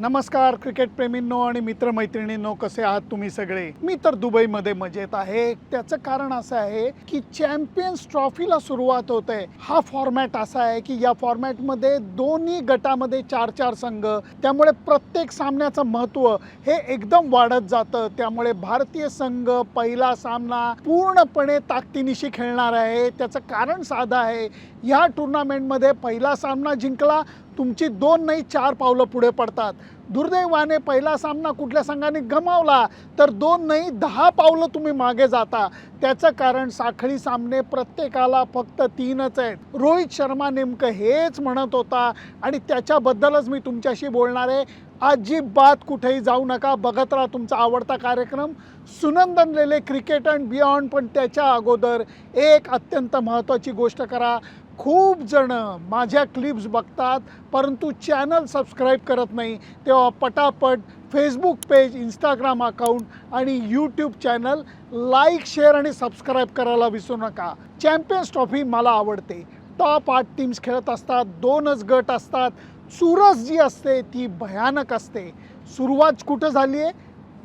नमस्कार क्रिकेट प्रेमींनो आणि मित्रमैत्रिणींनो कसे आहात तुम्ही सगळे? मी तर दुबईमध्ये मजेत आहे. त्याचं कारण असं आहे की चॅम्पियन्स ट्रॉफीला सुरुवात होते हा फॉर्मॅट असा आहे की या फॉर्मॅटमध्ये दोन्ही गटामध्ये चार चार संघ त्यामुळे प्रत्येक सामन्याचं महत्त्व हे एकदम वाढत जातं. त्यामुळे भारतीय संघ पहिला सामना पूर्णपणे ताकदीनिशी खेळणार आहे. त्याचं कारण साधं आहे या टुर्नामेंटमध्ये पहिला सामना जिंकला तुमची दोन नाही चार पावलं पुढे पडतात. दुर्दैवाने पहिला सामना कुठल्या संघाने गमावला तर दोन नाही दहा पावलं तुम्ही मागे जाता. त्याचं कारण साखळी सामने प्रत्येकाला फक्त तीनच आहेत. रोहित शर्मा नेमकं हेच म्हणत होता आणि त्याच्याबद्दलच मी तुमच्याशी बोलणार आहे. अजिबात कुठेही जाऊ नका बघत राहा तुमचा आवडता कार्यक्रम. Sunandan Lele cricket and beyond पण त्याच्या अगोदर एक अत्यंत महत्त्वाची गोष्ट करा. खूप जण माझ्या क्लिप्स बघतात परंतु चॅनल सबस्क्राईब करत नाही. तेव्हा पटापट फेसबुक पेज इंस्टाग्राम अकाउंट आणि यूट्यूब चॅनल लाईक शेअर आणि सबस्क्राईब करायला विसरू नका. चॅम्पियन्स ट्रॉफी मला आवडते. टॉप आठ टीम्स खेळत असतात दोनच गट असतात. चुरस जी असते ती भयानक असते. सुरुवात कुठं झाली आहे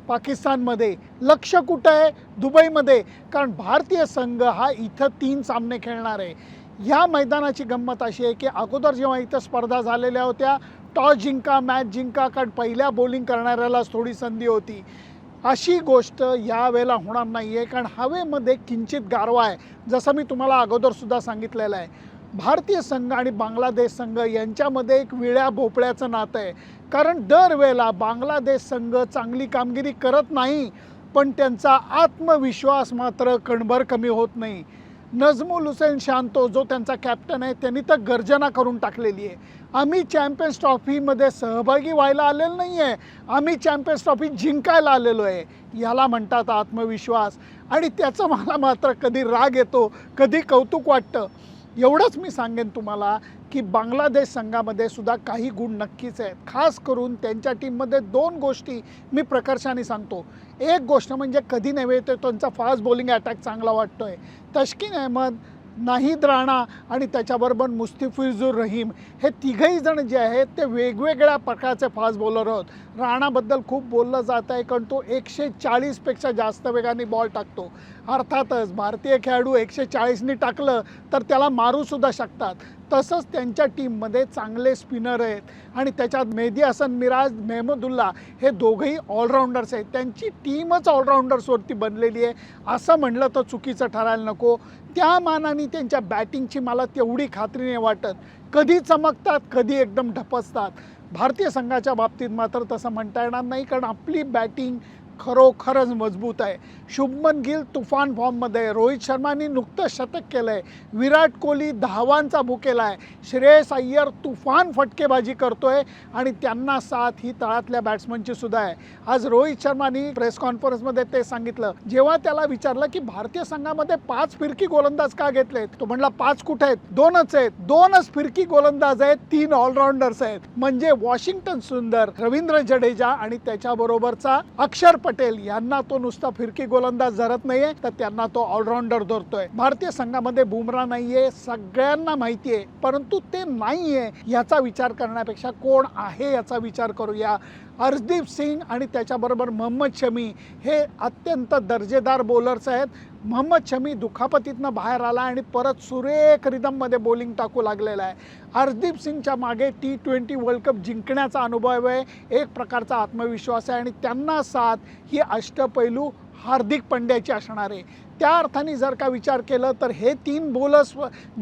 पाकिस्तानमध्ये. लक्ष कुठं आहे? दुबईमध्ये. कारण भारतीय संघ हा इथं तीन सामने खेळणार आहे. ह्या मैदानाची गंमत अशी आहे की अगोदर जेव्हा इथं स्पर्धा झालेल्या होत्या टॉस जिंका मॅच जिंका कारण पहिल्या बॉलिंग करणाऱ्यालाच थोडी संधी होती. अशी गोष्ट यावेळेला होणार नाही आहे कारण हवेमध्ये किंचित गारवा आहे जसं मी तुम्हाला अगोदरसुद्धा सांगितलेलं आहे. भारतीय संघ आणि बांगलादेश संघ यांच्यामध्ये एक विळ्या भोपळ्याचं नातं आहे. कारण दरवेळेला बांगलादेश संघ चांगली कामगिरी करत नाही पण त्यांचा आत्मविश्वास मात्र कणभर कमी होत नाही. नजमुल हुसेन शांतो जो त्यांचा कॅप्टन आहे त्यांनी तर गर्जना करून टाकलेली आहे. आम्ही चॅम्पियन्स ट्रॉफीमध्ये सहभागी व्हायला आलेलो नाही आहे आम्ही चॅम्पियन्स ट्रॉफी जिंकायला आलेलो आहे. याला म्हणतात आत्मविश्वास. आणि त्याचं मला मात्र कधी राग येतो कधी कौतुक वाटतं. एवढंच मी सांगेन तुम्हाला की बांगलादेश संघामध्ये सुद्धा काही गुण नक्कीच आहेत. खास करून त्यांच्या टीममध्ये दोन गोष्टी मी प्रकर्षाने सांगतो. एक गोष्ट म्हणजे कधी नव्हे तर त्यांचा फास्ट बॉलिंग अटॅक चांगला वाटतो आहे तश्किन अहमद नाहीद राणा आणि त्याच्याबरोबर मुस्तिफिजुर रहीम हे तिघही जण जे आहेत ते वेगवेगळ्या प्रकारचे फास्ट बॉलर आहोत. राणाबद्दल खूप बोललं जात आहे कारण तो एकशे चाळीसपेक्षा जास्त वेगाने बॉल टाकतो. अर्थातच भारतीय खेळाडू एकशे चाळीसनी टाकलं तर त्याला मारूसुद्धा शकतात. तसंच त्यांच्या टीममध्ये चांगले स्पिनर आहेत आणि त्याच्यात मेहदी हसन मिराज मेहमदुल्ला हे दोघंही ऑलराऊंडर्स आहेत. त्यांची टीमच ऑलराऊंडर्सवरती बनलेली आहे. असं म्हणलं तर चुकीचं ठरायला नको. त्या मानाने त्यांच्या बॅटिंगची मला तेवढी खात्री नाही वाटत. कधी चमकतात कधी एकदम ढपसतात. भारतीय संघाच्या बाबतीत मात्र तसं म्हणता येणार नाही कारण आपली बॅटिंग खरोखरच मजबूत आहे. शुभमन गिल तुफान फॉर्ममध्ये आहे. रोहित शर्मानी नुकतं शतक केलं आहे विराट कोहली धावांचा भुकेला आहे. श्रेयस अय्यर तुफान फटकेबाजी करतोय आणि त्यांना साथ ही तळातल्या बॅट्समनची सुद्धा आहे. आज रोहित शर्मानी प्रेस कॉन्फरन्समध्ये ते सांगितलं. जेव्हा त्याला विचारलं की भारतीय संघामध्ये पाच फिरकी गोलंदाज का घेतलेत? तो म्हणला पाच कुठे आहेत? दोनच आहेत. दोनच फिरकी गोलंदाज आहेत. तीन ऑलराऊंडर्स आहेत. म्हणजे वॉशिंग्टन सुंदर रवींद्र जडेजा आणि त्याच्याबरोबरचा अक्षर पटेल यांना तो नुसता फिरकी गोलंदाज धरत नाहीये तर त्यांना तो ऑलराऊंडर धरतोय. भारतीय संघामध्ये बुमरा नाहीये सगळ्यांना माहिती आहे परंतु ते नाहीये याचा विचार करण्यापेक्षा कोण आहे याचा विचार करूया. हर्षदीप सिंग आणि त्याच्याबरोबर मोहम्मद शमी हे अत्यंत दर्जेदार बॉलर्स आहेत. मोहम्मद शमी दुखापतीतनं बाहेर आला आणि परत सुरेख रिदममध्ये बॉलिंग टाकू लागलेला आहे. हरदीप सिंगच्या मागे टी ट्वेंटी वर्ल्ड कप जिंकण्याचा अनुभव आहे. एक प्रकारचा आत्मविश्वास आहे आणि त्यांना साथ ही अष्टपैलू हार्दिक पंड्याचे असणार. आहे त्या अर्थाने जर का विचार केलं तर हे तीन बॉलर्स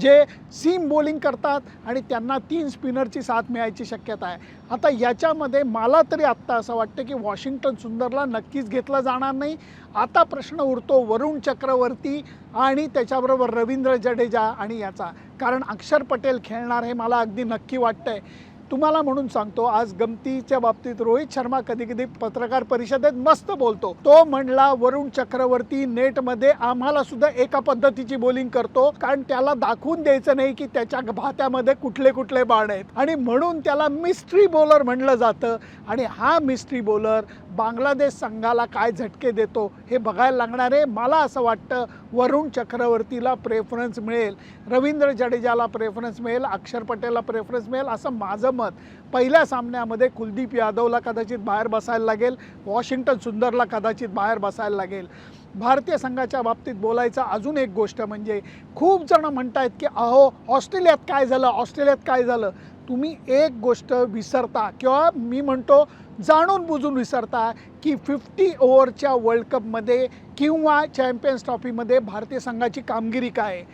जे सीम बॉलिंग करतात आणि त्यांना तीन स्पिनरची साथ मिळायची शक्यता आहे. आता याच्यामध्ये मला तरी आत्ता असं वाटतं की वॉशिंग्टन सुंदरला नक्कीच घेतलं जाणार नाही. आता प्रश्न उरतो वरुण चक्रवर्ती आणि त्याच्याबरोबर रवींद्र जडेजा आणि याचा. कारण अक्षर पटेल खेळणार हे मला अगदी नक्की वाटतं आहे तुम्हाला म्हणून सांगतो आज गमतीच्या बाबतीत रोहित शर्मा कधी कधी पत्रकार परिषदेत मस्त बोलतो. तो म्हणला वरुण चक्रवर्ती नेटमध्ये आम्हाला सुद्धा एका पद्धतीची बॉलिंग करतो. कारण त्याला दाखवून द्यायचं नाही की त्याच्या भात्यामध्ये कुठले कुठले बाण आहेत. आणि म्हणून त्याला मिस्ट्री बॉलर म्हणलं जातं. आणि हा मिस्ट्री बॉलर बांगलादेश संघाला काय झटके देतो हे बघायला लागणार आहे. मला असं वाटतं वरुण चक्रवर्तीला प्रेफरन्स मिळेल. रवींद्र जडेजाला प्रेफरन्स मिळेल. अक्षर पटेलला प्रेफरन्स मिळेल. असं माझं मत पहिल्या सामन्यामध्ये कुलदीप यादवला कदाचित बाहेर बसायला लागेल. वॉशिंग्टन सुंदरला कदाचित बाहेर बसायला लागेल. भारतीय संघाच्या बाबतीत बोलायचं अजून एक गोष्ट म्हणजे खूप जणं म्हणत आहेत की अहो ऑस्ट्रेलियात काय झालं? ऑस्ट्रेलियात काय झालं? तुम्ही एक गोष्ट विसरता किंवा मी म्हणतो जाणून बुजून विसरता की फिफ्टी ओव्हरच्या वर्ल्ड कपमध्ये किंवा चॅम्पियन्स ट्रॉफीमध्ये भारतीय संघाची कामगिरी काय आहे?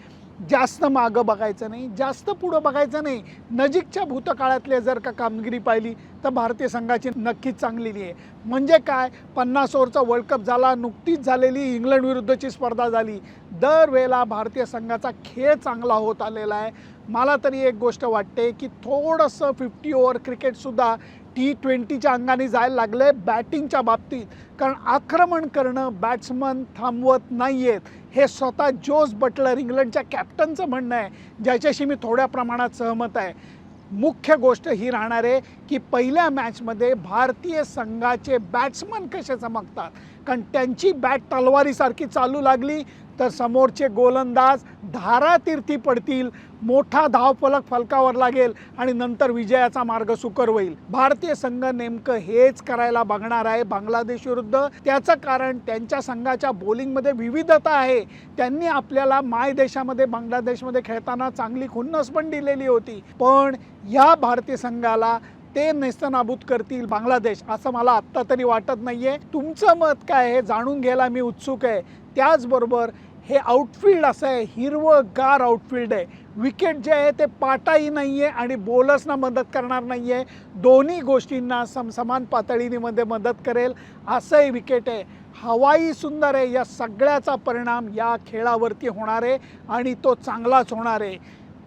जास्त मागं बघायचं नाही जास्त पुढं बघायचं नाही. नजीकच्या भूतकाळातल्या जर का कामगिरी पाहिली तर भारतीय संघाची नक्कीच चांगली आहे. म्हणजे काय? पन्नास ओव्हरचा वर्ल्ड कप झाला नुकतीच झालेली इंग्लंड विरुद्धची स्पर्धा झाली. दरवेळेला भारतीय संघाचा खेळ चांगला होत आलेला आहे. मला तरी एक गोष्ट वाटते की थोडंसं फिफ्टी ओव्हर क्रिकेटसुद्धा टी ट्वेंटीच्या अंगाने जायला लागलं आहे बॅटिंगच्या बाबतीत. कारण आक्रमण करणं बॅट्समन थांबवत नाही आहेत हे स्वतः जोस बटलर इंग्लंडच्या कॅप्टनचं म्हणणं आहे. ज्याच्याशी मी थोड्या प्रमाणात सहमत आहे. मुख्य गोष्ट ही राहणार आहे की पहिल्या मॅचमध्ये भारतीय संघाचे बॅट्समन कसे चमकतात. कारण त्यांची बॅट तलवारीसारखी चालू लागली. तर समोरचे गोलंदाज धारातीर्थी पडतील मोठा धावफलक फलकावर लागेल आणि नंतर विजयाचा मार्ग सुकर होईल. भारतीय संघ नेमकं हेच करायला बघणार आहे बांगलादेश विरुद्ध. त्याचं कारण त्यांच्या संघाच्या बॉलिंगमध्ये विविधता आहे. त्यांनी आपल्याला माय देशामध्ये बांगलादेशमध्ये खेळताना चांगली खुन्नस पण दिलेली होती. पण या भारतीय संघाला ते नेस्तनाबूत करतील बांगलादेश असं मला आत्ता तरी वाटत नाही आहे तुमचं मत काय हे जाणून घ्यायला मी उत्सुक आहे. त्याचबरोबर हे आउटफील्ड असं आहे. हिरवंगार आउटफील्ड आहे. विकेट जे आहे ते पाटाही नाही आहे आणि बॉलर्सना मदत करणार नाही आहे दोन्ही गोष्टींना सम समान पातळीमध्ये मदत करेल. असंही विकेट आहे. हवाई सुंदर आहे. या सगळ्याचा परिणाम या खेळावरती होणार आहे आणि तो चांगलाच होणार आहे.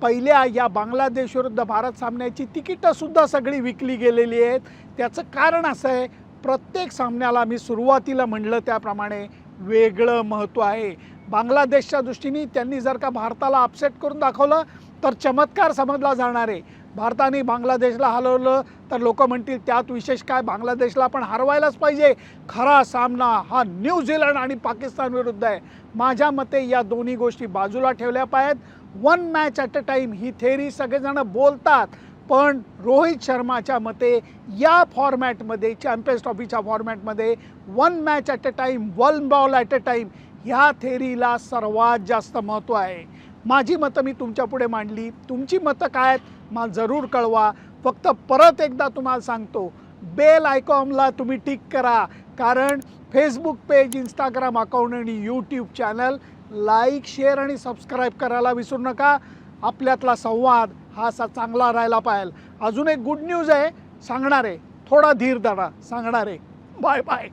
पहिल्या या बांगलादेश विरुद्ध भारत सामन्याची तिकीटंसुद्धा सगळी विकली गेलेली आहेत. त्याचं कारण असं आहे प्रत्येक सामन्याला मी सुरुवातीला म्हणलं त्याप्रमाणे वेगळं महत्त्व आहे. बांगलादेशच्या दृष्टीने त्यांनी जर का भारताला अपसेट करून दाखवलं तर चमत्कार समजला जाणार आहे. भारताने बांगलादेशला हलवलं तर लोक म्हणतील त्यात विशेष काय? बांगलादेशला आपण हरवायलाच पाहिजे. खरा सामना हा न्यूझीलंड आणि पाकिस्तान विरुद्ध आहे. माझ्या मते या दोन्ही गोष्टी बाजूला ठेवल्या पाहिजेत. One match at a time he theory सगळेजण बोलतात. पण रोहित शर्माच्या मते या फॉर्मॅटमध्ये चॅम्पियन्स ट्रॉफीच्या फॉर्मॅटमध्ये one match at a time one ball at a time ह्या थेरीला सर्वात जास्त महत्त्व आहे. माझी मतं मी तुमच्यापुढे मांडली. तुमची मतं काय आहेत मला जरूर कळवा. फक्त परत एकदा तुम्हाला सांगतो बेल आयकॉनला तुम्ही टिक करा. कारण फेसबुक पेज इंस्टाग्राम अकाउंट आणि यूट्यूब चॅनल लाईक शेअर आणि सबस्क्राईब करायला विसरू नका. आपल्यातला संवाद हा असा चांगला राहायला पाहिजे. अजून एक गुड न्यूज आहे सांगणार. आहे थोडा धीर धरा. सांगणार. आहे बाय बाय